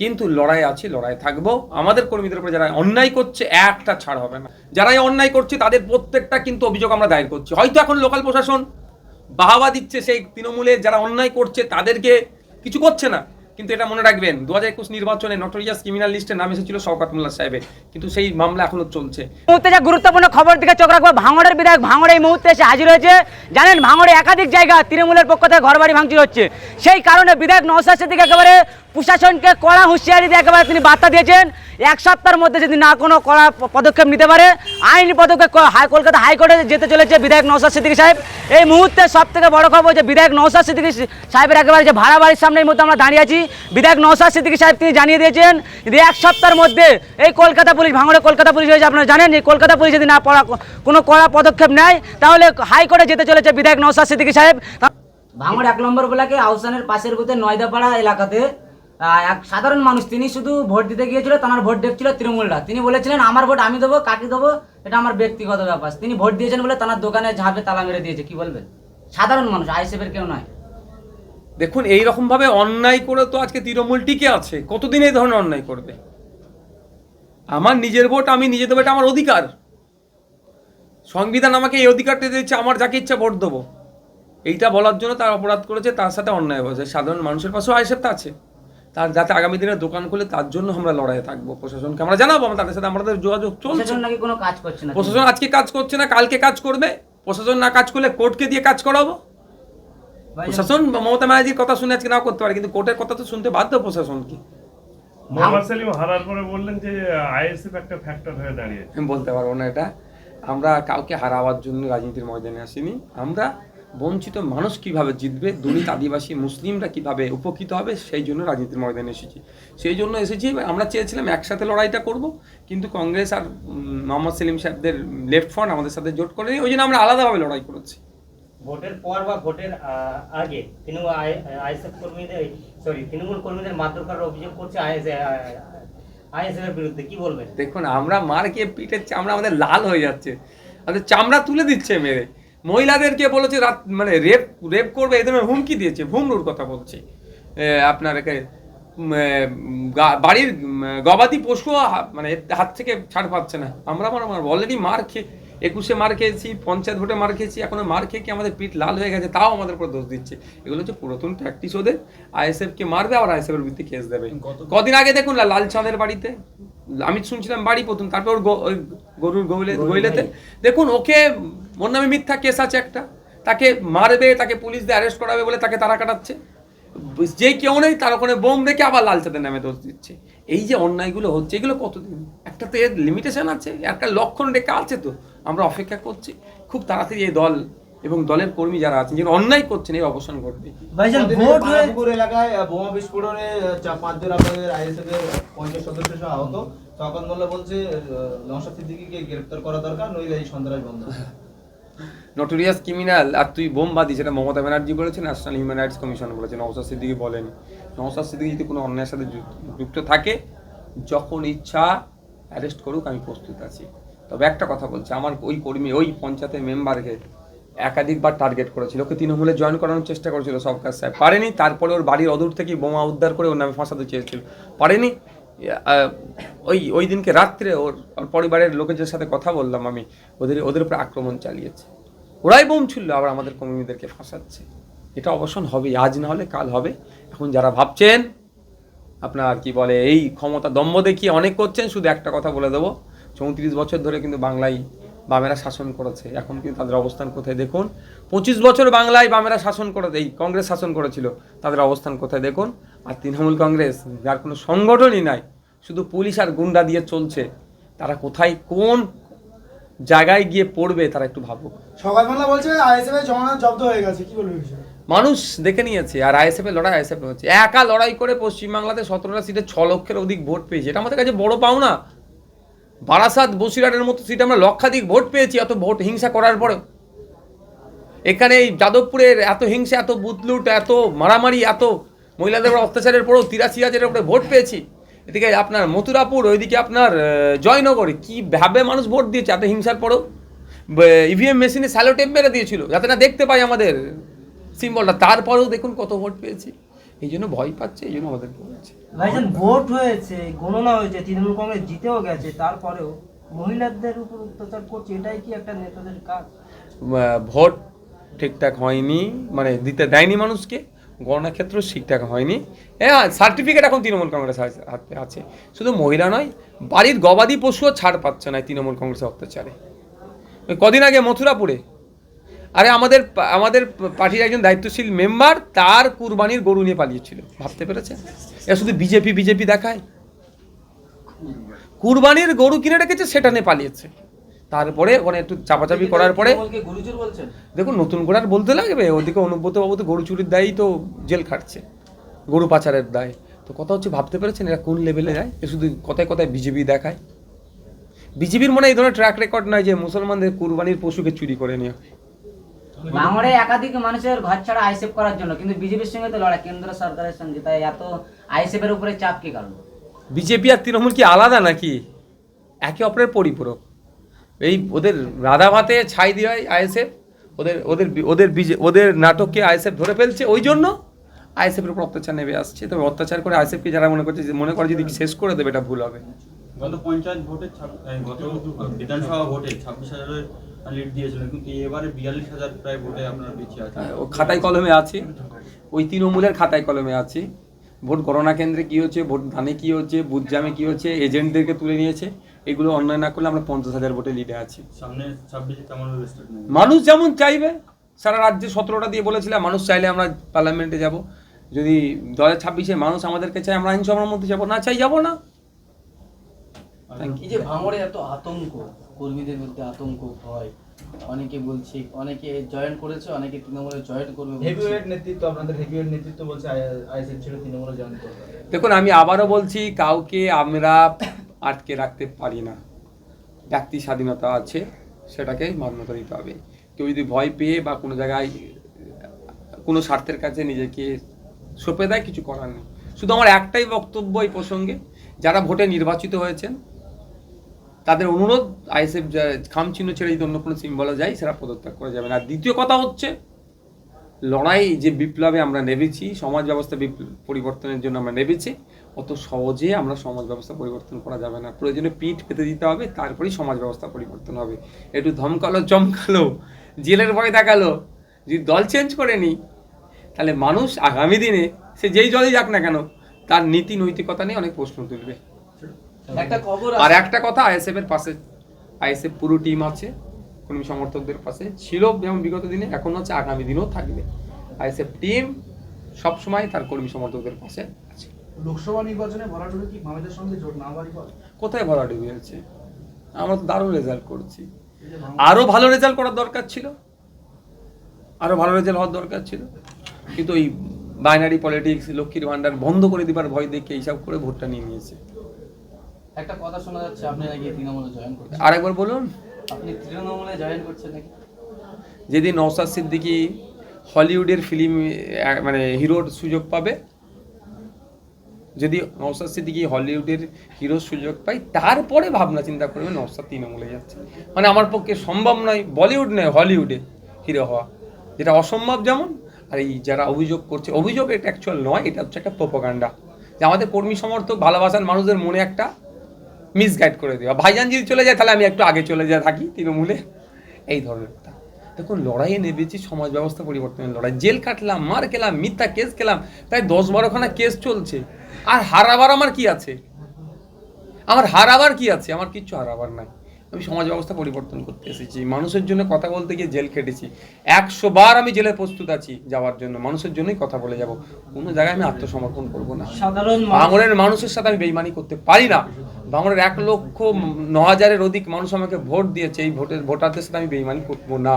কিন্তু লড়াই আছে, লড়াই থাকব। আমাদের কর্মীদের উপরে যারা অন্যায় করছে, একটা ছাড় হবে না। যারাই অন্যায় করছে, তাদের প্রত্যেকটা কিন্তু অভিযোগ আমরা দায়ের করছি। হয়তো এখন লোকাল প্রশাসন বাহাবা দিচ্ছে সেই তৃণমূলের, যারা অন্যায় করছে, তাদেরকে কিছু করছে না। কিন্তু এটা মনে রাখবেন দু হাজার একুশ নির্বাচনে নটোরিয়াস ক্রিমিনাল লিস্টে নাম এসেছিল শওকাত মোল্লা সাহেবের। কিন্তু সেই মামলা এখনও চলছে। যে গুরুত্বপূর্ণ খবর দিকে চোখ রাখব, ভাঙড়ের বিধায়ক ভাঙড়ে এই মুহূর্তে এসে হাজির হয়েছে। জানেন, ভাঙড়ে একাধিক জায়গা তৃণমূলের পক্ষ থেকে ঘরবাড়ি ভাঙচুর হচ্ছে। সেই কারণে বিধায়ক নওসাদ সিদ্দিক একেবারে প্রশাসনকে কড়া হুঁশিয়ারি দিয়ে একেবারে তিনি বার্তা দিয়েছেন, এক সপ্তাহের মধ্যে যদি না কোনো কড়া পদক্ষেপ নিতে পারে, আইনি পদক্ষেপ হাই কলকাতা হাইকোর্টে যেতে চলেছে বিধায়ক নওসাদ সিদ্দিকী সাহেব। এই মুহূর্তে সব থেকে বড় খবর যে বিধায়ক নওসাদ সিদ্দিকী সাহেবের একেবারে যে ভাড়া বাড়ির সামনে এই মুহূর্তে আমরা দাঁড়িয়ে আছি। বিধায়ক নওসাদ সিদ্দিকী সাহেব তিনি জানিয়ে দিয়েছেন যে এক সপ্তাহের মধ্যে এই কলকাতা পুলিশ, ভাঙড়ে কলকাতা পুলিশ হয়েছে, আপনারা জানেন যে কলকাতা পুলিশ যদি না পড়া, কোনো কড়া পদক্ষেপ নেয়, তাহলে হাইকোর্টে যেতে চলেছে বিধায়ক নওসাদ সিদ্দিকী সাহেব। ভাঙড় এক নম্বর ব্লকে আহসানের পাশের বুথে নয়দাপাড়া এলাকাতে এক সাধারণ মানুষ, তিনি শুধু ভোট দিতে গিয়েছিল, তার ভোট দেখছিল তৃণমূলরা। তিনি বলেছিলেন, আমার ভোট আমি দেবো, কাকে দেবো? এটা আমার ব্যক্তিগত ব্যাপার। তিনি ভোট দিয়েছেন বলে তার দোকানে ঝাঁপে তালা মেরে দিয়েছে, কি বলবেন? সাধারণ মানুষ আইসেফের কেউ নয়। দেখুন এই রকম ভাবে অন্যায় করে তো আজকে তৃণমূল টিকে আছে। কতদিন এই ধরনের অন্যায় করবে? আমার নিজের ভোট আমি নিজে দেবো এটা আমার অধিকার। সংবিধান আমাকে এই অধিকারটা দিচ্ছে আমার যাকে ইচ্ছা ভোট দেবো। এইটা বলার জন্য তার অপরাধ করেছে তার সাথে অন্যায় হয়েছে। সাধারণ মানুষের পাশেও আইসেপ্ট আছে। তার যাতে আগামী দিনে দোকান খুলে তার জন্য আমরা লড়াইয়ে থাকব। প্রশাসনকে আমরা জানাব আমরা তাদের সাথে আমাদের যোগাযোগ চলছে। প্রশাসন আজকে কাজ করছে না কালকে কাজ করবে। প্রশাসন না কাজ করলে কোর্টকে দিয়ে কাজ করাবো। প্রশাসন মমতা ব্যানার্জির কথা শুনে আজকে নাও করতে পারে কিন্তু কোর্টের কথা তো শুনতে বাধ্য প্রশাসনকে মোহাম্মদ সেলিম হারার পরে বললেন যে আইএসএফ একটা ফ্যাক্টর হয়ে দাঁড়িয়েছে। আমি বলতে পারব না এটা। আমরা কাউকে হারাবার জন্য রাজনীতির ময়দানে আসিনি। আমরা বঞ্চিত মানুষ কীভাবে জিতবে দলিত আদিবাসী মুসলিমরা কীভাবে উপকৃত হবে সেই জন্য রাজনীতির ময়দানে এসেছি। সেই জন্য এসেছি আমরা চেয়েছিলাম একসাথে লড়াইটা করব কিন্তু কংগ্রেস আর মোহাম্মদ সেলিম সাহেবদের লেফট ফ্রন্ট আমাদের সাথে জোট করেনি ওই জন্য আমরা আলাদাভাবে লড়াই করেছি। ভোটের পর বা ভোটের আগে তৃণমূল আইএসএফ কর্মীদের সরি তৃণমূল কর্মীদের মারধর করার অভিযোগ করছে আইএসএফ এর বিরুদ্ধে, কি বলবেন? দেখুন, আমরা মার খেয়ে পিঠের চামড়া আমাদের লাল হয়ে যাচ্ছে। আমাদের চামড়া তুলে দিচ্ছে মেরে। মহিলাদেরকে বলেছে রাত মানে রেপ রেপ করবে ধরনের হুমকি দিয়েছে ভুমরুর কথা বলছি। আপনার বাড়ির গবাদি পশুও মানে হাত থেকে ছাড় পাচ্ছে না। আমরা আমার অলরেডি মার খেয়ে একুশে মার খেয়েছি পঞ্চায়েত ভোটে মার খেয়েছি এখনও মার খেয়ে কি আমাদের পিঠ লাল হয়ে গেছে তাও আমাদের উপর দোষ দিচ্ছে। এগুলো হচ্ছে পুরাতন প্র্যাকটিস ওদের। আইএসএফ কে মারবে আবার আইএসএফ এর বিরুদ্ধে কেস দেবে। কদিন আগে দেখুন না লাল চাঁদের বাড়িতে? আমি শুনছিলাম বাড়ি প্রথম তারপর গরুর গৌলে গইলেতে দেখুন ওকে ওর নামে মিথ্যা কেস আছে একটা। তাকে মারবে তাকে পুলিশ দিয়ে অ্যারেস্ট করাবে বলে তাকে তারা কাটাচ্ছে। যে কেউ নেই তার ওখানে বোম রেখে আবার লাল চাঁদের নামে দোষ দিচ্ছে। এই যে অন্যায়গুলো হচ্ছে এগুলো কতদিন? একটা তো এর লিমিটেশন আছে একটা লক্ষণ রেখা আছে তো আমরা অপেক্ষা করছি। খুব তাড়াতাড়ি এই দল এবং দলের কর্মী যারা আছেন যারা অন্যায় করছেন এই অবসান ঘটবে। ভাইজান গতদিনে ভোট এলাকায় বোমা বিস্ফোরণে পাঁচজন আপনাদের আইএসএফ এর পঞ্চাশ সদস্য সহ আহত। শওকত মোল্লা বলছে নওশাদ সিদ্দিকীকে গ্রেপ্তার করা দরকার নইলে এই সন্ত্রাস বন্ধ। নটোরিয়াস ক্রিমিনাল আর তুই বোম বাদি সেটা মমতা ব্যানার্জি বলেছে ন্যাশনাল হিউম্যান রাইটস কমিশন বলেছে নওসাদ সিদ্দিকি বলেন। নওসাদ সিদ্দিকি যদি কোনো অন্যায়ের সাথে যুক্ত থাকে, যখন ইচ্ছা অ্যারেস্ট করুক, আমি প্রস্তুত আছি। তবে একটা কথা বলছি, আমার ওই কর্মী, ওই পঞ্চায়েতের মেম্বারকে একাধিকবার টার্গেট করেছিল, ওকে তৃণমূলে জয়েন করানোর চেষ্টা করেছিল, সব কাজ সাহেব পারেনি, তারপরে ওর বাড়ির অদূর থেকে বোমা উদ্ধার করে ওর নামে ফাঁসাতে চেয়েছিল। পারেনি? ওই ওই দিনকে রাত্রে ওর পরিবারের লোকেদের সাথে কথা বললাম আমি। ওদের ওদের উপরে আক্রমণ চালিয়েছে। ওরাই বোম ছুড়লো, আবার আমাদের কর্মীদেরকে ফাঁসাচ্ছে। এটা অবসান হবে আজ না হলে কাল হবে। এখন যারা ভাবছেন, আপনার কি বলে, এই ক্ষমতা দম্ভ দেখিয়ে অনেক করছেন, শুধু একটা কথা বলে দেবো। চৌত্রিশ বছর ধরে কিন্তু বাংলায় বামেরা শাসন করেছে। এখন কিন্তু তাদের অবস্থান কোথায় দেখুন? পঁচিশ বছর বাংলায় বামেরা শাসন করে এই কংগ্রেস শাসন করেছিল, তাদের অবস্থান কোথায় দেখুন? আর তৃণমূল কংগ্রেস, যার কোনো সংগঠনই নাই শুধু পুলিশ আর গুন্ডা দিয়ে চলছে। তারা কোথায় কোন জায়গায় গিয়ে পড়বে তারা একটু ভাবুক। সকালবেলা বলছে আইএসএফ এর জমানত জব্দ হয়ে গেছে কি বলবে মানুষ দেখে নিয়েছে আর আইএসএফ এর লড়াই আইএসএফ হচ্ছে। একা লড়াই করে পশ্চিমবাংলাতে সতেরোটা সিটে ছ লক্ষের অধিক ভোট পেয়েছে। এটা আমাদের কাছে বড় পাওনা। বারাসাত বসিরহাটের মতো সিটে আমরা লক্ষাধিক ভোট পেয়েছি এত ভোট হিংসা করার পরেও। এখানে এই যাদবপুরের এত হিংসা এত বুতলুট এত মারামারি এত মহিলাদের অত্যাচারের পরেও তিরাশি হাজারের উপরে ভোট পেয়েছি। এদিকে আপনার মথুরাপুর ওইদিকে আপনার জয়নগরে কি ভাবে মানুষ ভোট দিয়েছে? এত হিংসার পরেও? ইভিএম মেশিনে স্যালো টেপ মেরে দিয়েছিল যাতে না দেখতে পাই আমাদের সিম্বলটা তারপরেও দেখুন কত ভোট পেয়েছি। এই জন্য ভয় পাচ্ছে এই জন্য আমাদের বলছে। ভাইজান ভোট হয়েছে গণনা হয়েছে তৃণমূল কংগ্রেস জিতেও গেছে তারপরেও মহিলাদের উপর অত্যাচার করছে এটাই কি একটা নেতাদের কাজ? ভোট ঠিকঠাক হয়নি মানে দিতে দেয়নি মানুষকে। গণনা ক্ষেত্র ঠিকঠাক হয়নি। হ্যাঁ সার্টিফিকেট এখন তৃণমূল কংগ্রেস আছে। শুধু মহিলা নয়, বাড়ির গবাদি পশুও ছাড় পাচ্ছে না তৃণমূল কংগ্রেসের অত্যাচারে। কদিন আগে মথুরাপুরে। আরে আমাদের আমাদের পার্টির একজন দায়িত্বশীল মেম্বার তার কুরবানির গরু নিয়ে পালিয়েছিল। ভাবতে পেরেছে এ শুধু বিজেপি বিজেপি দেখায়। কুরবানির গরু কিনে রেখেছে, সেটা নিয়ে পালিয়েছে। তারপরে ওখানে একটু চাপাচাপি করার পরে দেখুন নতুন করে আর বলতে লাগবে। ওদিকে অনুব্রত বাবু তো গরু চুরির দায়ই তো জেল খাটছে। গরু পাচারের দায়। তো কথা হচ্ছে ভাবতে পেরেছেন এরা কোন লেভেলে যায়? এ শুধু কথায় কথায় বিজেপি দেখায়। বিজেপির মনে এই ধরনের ট্র্যাক রেকর্ড নয় যে মুসলমানদের কুরবানির পশুকে চুরি করে নিয়ে ভাঙড়ে একাধিক মানুষের ঘর ছাড়া আইসেফ করার জন্য কিন্তু বিজেপির সঙ্গে তো লড়াই কেন্দ্র সরকারের সঙ্গে। তাই এত আইসেফের উপরে চাপ কি কারণ? বিজেপি আর তৃণমূল কি আলাদা নাকি? একে অপরের পরিপূরক। এই ওদের রাধা ভাতে ছাই দিয়ে আইএসএফ ওদের ওদের ওদের বিজে ওদের নাটককে আইএসএফ ধরে ফেলছে ওই জন্য আইএসএফের উপর অত্যাচার নেমে আসছে। তবে অত্যাচার করে আইএসএফকে যারা মনে করছে যে মনে করে যদি শেষ করে দেবে এটা ভুল হবে। গত পঞ্চায়েত ভোটে গত বিধানসভা ভোটে ছাব্বিশ হাজারের লিড দিয়েছিলেন কিন্তু এবারে বিয়াল্লিশ হাজার প্রায় ভোটে আপনারা পিছিয়ে আছেন ও খাতায় কলমে আছে। ওই তৃণমূলের খাতায় কলমে আছে। ভোট গণনা কেন্দ্রে কী হচ্ছে ভোট ধানে কী হচ্ছে বুথ জামে কী হচ্ছে এজেন্টদেরকে তুলে নিয়েছে এগুলো অন্যায় না করলে আমরা পঞ্চাশ হাজার ভোটে লিডে আছি। মানুষ যেমন চাইবে সারা রাজ্যে সতেরোটা দিয়ে বলেছিলাম মানুষ চাইলে আমরা পার্লামেন্টে যাব। যদি দু হাজার ছাব্বিশে মানুষ আমাদেরকে চাই আমরা আইনসভার মধ্যে যাব না চাই যাব না। এই যে ভাঙড়ে এত আতঙ্ক কর্মীদের মধ্যে আতঙ্ক ভয় অনেকে বলছে অনেকে জয়েন করেছে অনেকে তৃণমূলে জয়েন করবে হেভিওয়েট নেতৃত্ব আপনাদের হেভিওয়েট নেতৃত্ব বলছে আইএসএফ ছিল তৃণমূলে জয়েন করবে। দেখুন আমি আবারও বলছি কাউকে আমরা আটকে রাখতে পারি না। ব্যক্তি স্বাধীনতা আছে সেটাকে মান্যতা দিতে হবে। কেউ যদি ভয় পেয়ে বা কোনো জায়গায় কোনো স্বার্থের কাছে নিজেকে সঁপে দেয় কিছু করার নেই। শুধু আমার একটাই বক্তব্য এই প্রসঙ্গে যারা ভোটে নির্বাচিত হয়েছেন তাদের অনুরোধ, আইএসএফ খাম চিহ্ন ছেড়ে যদি অন্য কোনো সিম্বলে যায় সেটা পদত্যাগ করে যাবে না। দ্বিতীয় কথা হচ্ছে, লড়াই যে বিপ্লবে আমরা নেমেছি, সমাজ ব্যবস্থা পরিবর্তনের জন্য আমরা নেমেছি, অত সহজে আমরা সমাজ ব্যবস্থা পরিবর্তন করা যাবে না। প্রয়োজনে পিঠ পেতে দিতে হবে, তারপরেই সমাজ ব্যবস্থা পরিবর্তন হবে। একটু ধমকালো, চমকালো, জেলের ভয় দেখাল, যদি দল চেঞ্জ করে নিই তাহলে মানুষ আগামী দিনে, সে যেই দলই যাক না কেন, তার নীতি নৈতিকতা নিয়ে অনেক প্রশ্ন তুলবে। একটা খবর আর একটা কথা আইএসএফ এর পাশে আইএসএফ পুরো টিম আছে কর্মী সমর্থকদের পাশে ছিল যেমন বিগত দিনে এখন আছে আগামী দিনেও থাকবে। আইএসএফ টিম সবসময় তার কর্মী সমর্থকদের পাশে আছে। লোকসভা নির্বাচনে ভরাডুবি কি মামেদের সঙ্গে জোট না বাড়ি কোথায় ভরাডুবি হয়েছে? আমরা তো দারুণ রেজাল্ট করছি। আরও ভালো রেজাল্ট করার দরকার ছিল। আরও ভালো রেজাল্ট হওয়ার দরকার ছিল। কিন্তু ওই বাইনারি পলিটিক্স লক্ষ্মীর ভান্ডার বন্ধ করে দিবার ভয় দেখে এইসব করে ভোটটা নিয়ে নিয়েছে। একটা কথা শোনা যাচ্ছে আপনি নাকি তৃণমূলে জয়েন করছেন? আরেকবার বলুন। আপনি তৃণমূলে জয়েন করছেন নাকি? যেদিন নওসাদ সিদ্দিকি হলিউডের ফিল্ম মানে হিরোর সুযোগ পাবে যদি নওসাদ সিদ্দিকি হলিউডের হিরোর সুযোগ পাই তারপরে ভাবনা চিন্তা করবে নওসাদ তৃণমূলে যাচ্ছে। মানে আমার পক্ষে সম্ভব নয় বলিউড নয় হলিউডে হিরো হওয়া। যেটা অসম্ভব যেমন আর এই যারা অভিযোগ করছে অভিযোগ এটা অ্যাকচুয়াল নয় এটা হচ্ছে একটা প্রোপাগান্ডা যে আমাদের কর্মী সমর্থক ভালোবাসার মানুষদের মনে একটা মিসগাইড করে দেওয়া ভাইজান যদি চলে যায়, তাহলে আমি একটু আগে চলে যা থাকি তৃণমূলে। এই ধরনের কথা দেখুন, লড়াইয়ে নেমেছি, সমাজ ব্যবস্থা পরিবর্তনের লড়াই। জেল কাটলাম, মার খেলাম, মিথ্যা কেস খেলাম, প্রায় দশ বারোখানা কেস চলছে। আর হারাবার আমার কি আছে? আমার হারাবার কি আছে? আমার কিচ্ছু হারাবার নাই। আমি সমাজ ব্যবস্থা পরিবর্তন করতে এসেছি। মানুষের জন্য কথা বলতে গিয়ে জেল কেটেছি একশো বার আমি জেলে প্রস্তুত আছি যাওয়ার জন্য। মানুষের জন্যই কথা বলে যাব। কোনো জায়গায় আমি আত্মসমর্পণ করব না। সাধারণ মানুষ মানুষের সাথে আমি বেইমানি করতে পারি না। ভাঙড়ের এক লক্ষ ন হাজারের অধিক মানুষ আমাকে ভোট দিয়েছে। এই ভোটের ভোটারদের সাথে আমি বেইমানি করব না।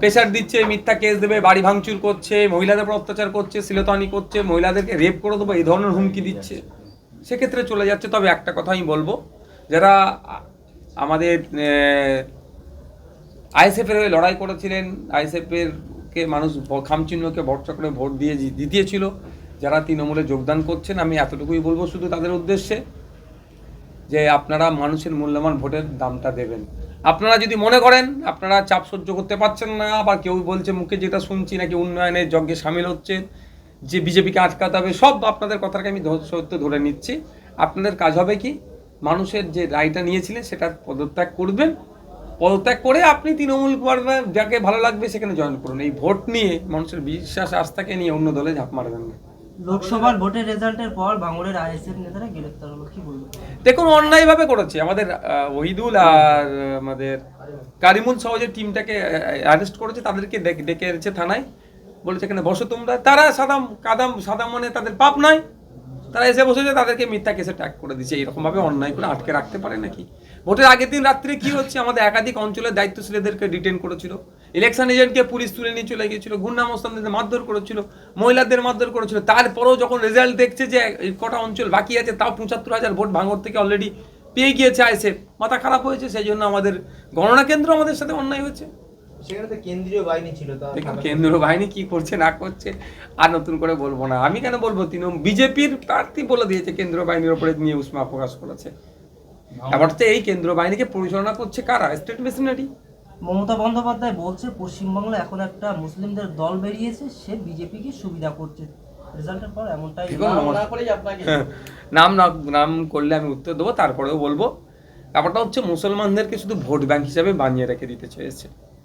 প্রেশার দিচ্ছে মিথ্যা কেস দেবে বাড়ি ভাঙচুর করছে মহিলাদের উপর অত্যাচার করছে সিলতানি করছে মহিলাদেরকে রেপ করে দেবো এই ধরনের হুমকি দিচ্ছে। সেক্ষেত্রে চলে যাচ্ছে। তবে একটা কথা আমি বলব, যারা আমাদের আইএসএফের হয়ে লড়াই করেছিলেন আইএসএফের কে মানুষ খামচিহ্নকে ভরসা করে ভোট দিয়ে জিতিয়েছিল যারা তৃণমূলে যোগদান করছেন, আমি এতটুকুই বলব শুধু তাদের উদ্দেশ্যে, যে আপনারা মানুষের মূল্যবান ভোটের দামটা দেবেন। আপনারা যদি মনে করেন, আপনারা চাপ সহ্য করতে পারছেন না বা কেউ বলছে মুখে যেটা শুনছি নাকি উন্নয়নের যজ্ঞে সামিল হচ্ছে যে বিজেপিকে আটকাতে হবে সব আপনাদের কথাকে আমি সত্য ধরে নিচ্ছি। আপনাদের কাজ হবে কি? মানুষের যে রায়টা নিয়েছিলেন সেটা পদত্যাগ করবেন। পদত্যাগ করে আপনি তৃণমূল যাকে ভালো লাগবে সেখানে জয়েন করুন। এই ভোট নিয়ে মানুষের বিশ্বাস আস্থাকে নিয়ে অন্য দলে ঝাঁপ মারবেন না। লোকসভার ভোটের রেজাল্টের পর ভাঙড়ের আইএসএফ নেতারা গ্রেপ্তার হলো। কি বলব? দেখুন অন্যায়ভাবে করেছে। আমাদের ওহিদুল আর আমাদের কারিমুল সহ যে টিমটাকে অ্যারেস্ট করেছে তাদেরকে ডেকে ডেকে এনেছে থানায়। বলেছে এখানে বসো তোমরা। তারা সাদাম কাদাম সাদাম মানে তাদের পাপ নাই। তারা এসে বসেছে, তাদেরকে মিথ্যা কেসে ট্যাগ করে দিচ্ছে এরকমভাবে অন্যায় করে আটকে রাখতে পারে নাকি? ভোটের আগের দিন রাত্রে কি হচ্ছে? আমাদের একাধিক অঞ্চলের দায়িত্বশীলদেরকে ডিটেন করেছিল। ইলেকশন এজেন্টকে পুলিশ তুলে নিয়ে চলে গিয়েছিল গুন্ডা মোস্তানদের মারধর করেছিল, মহিলাদের মারধর করেছিল। তারপরেও যখন রেজাল্ট দেখছে যে কটা অঞ্চল বাকি আছে, তাও পঁচাত্তর হাজার ভোট ভাঙর থেকে অলরেডি পেয়ে গিয়েছে আইসে মাথা খারাপ হয়েছে, সেই জন্য আমাদের গণনা কেন্দ্র আমাদের সাথে অন্যায় হয়েছে। কেন্দ্রীয় বাহিনী ছিল তা দেখুন বাহিনী কি করছে না করছে আর নতুন করে বলব না। আমি কেন বলব তৃণমূল বিজেপির প্রার্থী বলে দিয়েছে কেন্দ্র বাহিনীর উপরে নিয়ে উষ্মা প্রকাশ করেছে। আবার হচ্ছে এই কেন্দ্র বাহিনীকে পরিচালনা করছে কারা? স্টেট মেশিনারি মমতা বন্দ্যোপাধ্যায় বলছে পশ্চিমবাংলা এখন একটা মুসলিমদের দল বেরিয়েছে সে বিজেপিকে সুবিধা করছে। রেজাল্টের পর এমনটাই নাম হ্যাঁ, নাম নাম করলে আমি উত্তর দেবো তারপরেও বলব। ব্যাপারটা হচ্ছে মুসলমানদেরকে শুধু ভোট ব্যাংক হিসাবে বানিয়ে রেখে দিতে চেয়েছে।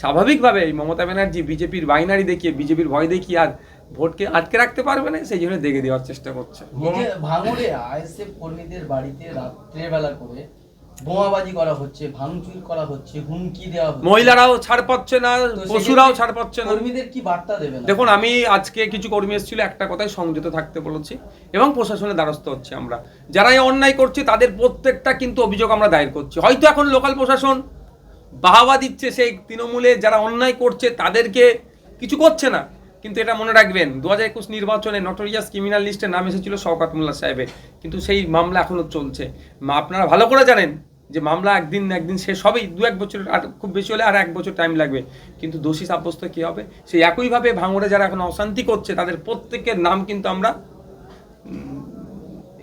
স্বাভাবিকভাবে এই মমতা ব্যানার্জি বিজেপির বাইনারি দেখিয়ে বিজেপির ভয় দেখিয়ে আর ভোটকে আটকে রাখতে পারবে না সেই জন্য দেখে দেওয়ার চেষ্টা করছে। ভাঙড়ে আইএসএফ কর্মীদের বাড়িতে রাত্রেবেলা করে বোমাবাজি করা হচ্ছে ভাঙচুর করা হচ্ছে হুমকি দেওয়া হচ্ছে। মহিলারাও ছাড় পাচ্ছে না পশুরাও ছাড় পাচ্ছে না। কর্মীদের কি বার্তা দেবেন দেখুন আমি আজকে কিছু কর্মী এসেছিল একটা কথায় সংযত থাকতে বলেছি এবং প্রশাসনের দ্বারস্থ হচ্ছে আমরা। যারা এই অন্যায় করছে তাদের প্রত্যেকটা কিন্তু অভিযোগ আমরা দায়ের করছি। হয়তো এখন লোকাল প্রশাসন বাহাবা দিচ্ছে সেই তৃণমূলে, যারা অন্যায় করছে তাদেরকে কিছু করছে না। কিন্তু এটা মনে রাখবেন দু হাজার একুশ নির্বাচনে নটোরিয়াস ক্রিমিনাল লিস্টের নাম এসেছিল শওকাত মোল্লা সাহেবের। কিন্তু সেই মামলা এখনও চলছে। আপনারা ভালো করে জানেন যে মামলা একদিন না একদিন শেষ হবেই, দু এক বছর আর খুব বেশি হলে আর এক বছর টাইম লাগবে। কিন্তু দোষী সাব্যস্ত কী হবে? সেই একইভাবে ভাঙড়ে যারা এখন অশান্তি করছে, তাদের প্রত্যেকের নাম কিন্তু আমরা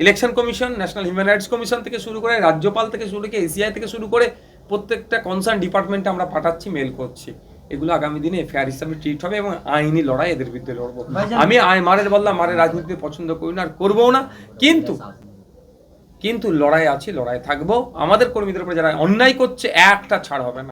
election commission national human rights commission থেকে শুরু করে, রাজ্যপাল থেকে শুরু করে এসিআই থেকে শুরু করে প্রত্যেকটা কনসার্ন ডিপার্টমেন্টে আমরা পাঠাচ্ছি মেল করছি। এগুলো আগামী দিনে ফেয়ার হিসাবে ট্রিট হবে এবং আইনি লড়াই এদের বিরুদ্ধে লড়বো। আমি আয় মারের বললাম মারের রাজনীতি পছন্দ করি না আর করব না। কিন্তু কিন্তু লড়াই আছে লড়াই থাকব। আমাদের কর্মীদের উপরে যারা অন্যায় করছে একটা ছাড় হবে না।